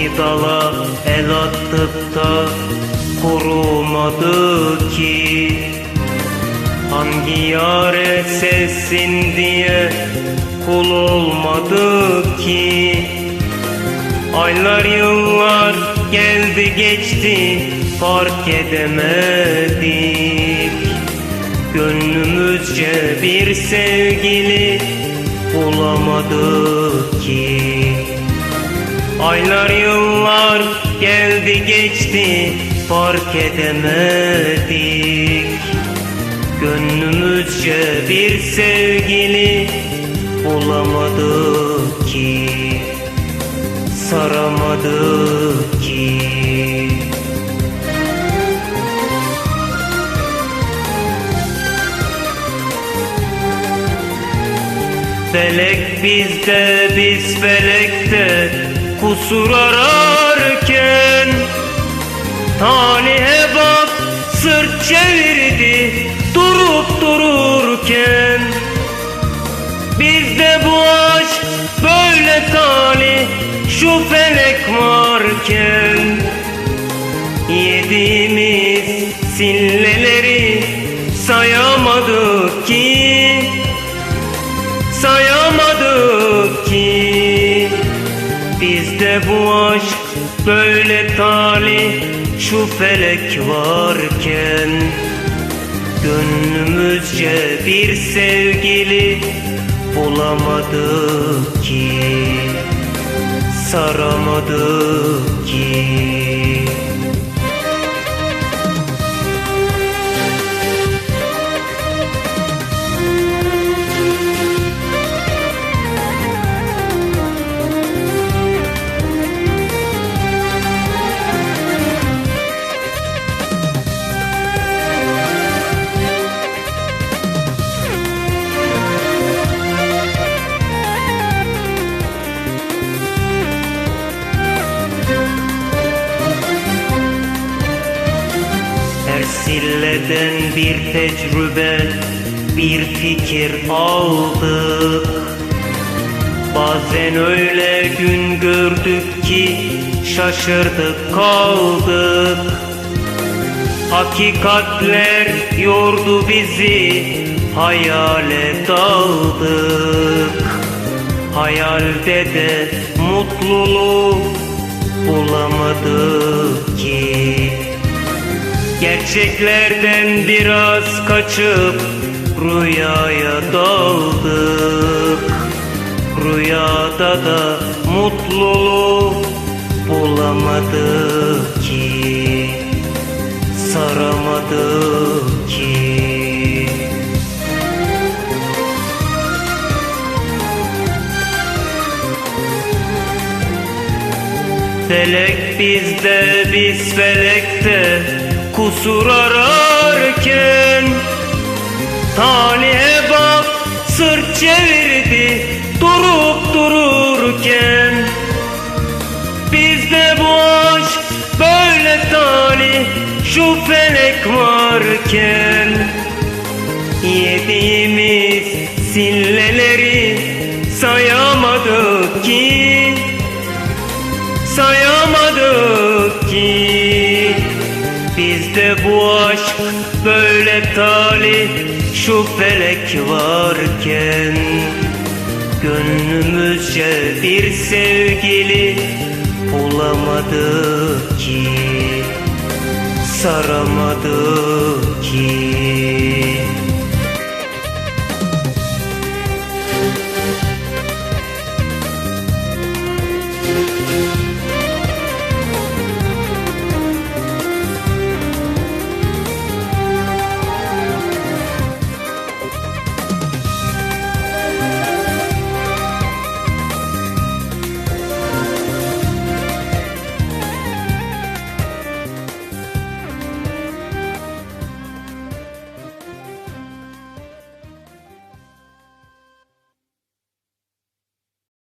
Hangi dala el attık da kurumadı ki. Hangi yare sevsin diye kul olmadı ki? Aylar yıllar geldi geçti fark edemedik. Gönlümüzce bir sevgili bulamadık ki Aylar yıllar geldi geçti fark edemedik. Gönlümüzce bir sevgili bulamadık ki Saramadık ki. Felek bizde biz felekte kusur ararken Talihe bak sırt çevirdi durup dururken. Bizde bu aşk böyle talih şu felek varken. Yediğimiz silleleri sayamadık ki sayamadık Bizde bu aşk böyle talih. Şu felek varken Gönlümüzce bir sevgili bulamadık ki Saramadık ki silleden bir tecrübe, bir fikir aldık. Bazen öyle gün gördük ki şaşırdık kaldık. Hakikatler yordu bizi, hayale daldık. Hayalde de mutluluğu bulamadık ki Gerçeklerden biraz kaçıp rüyaya daldık. Rüyada da mutluluğu bulamadık ki Saramadık ki. Felek bizde biz felekte kusur ararken Talihe bak sırt çevirdi durup dururken. Bizde bu aşk böyle talih şu felek varken. Yediğimiz silleleri sayamadık ki sayamadık ki Bizde bu aşk böyle talih. Şu felek varken Gönlümüzce bir sevgili bulamadık ki Saramadık ki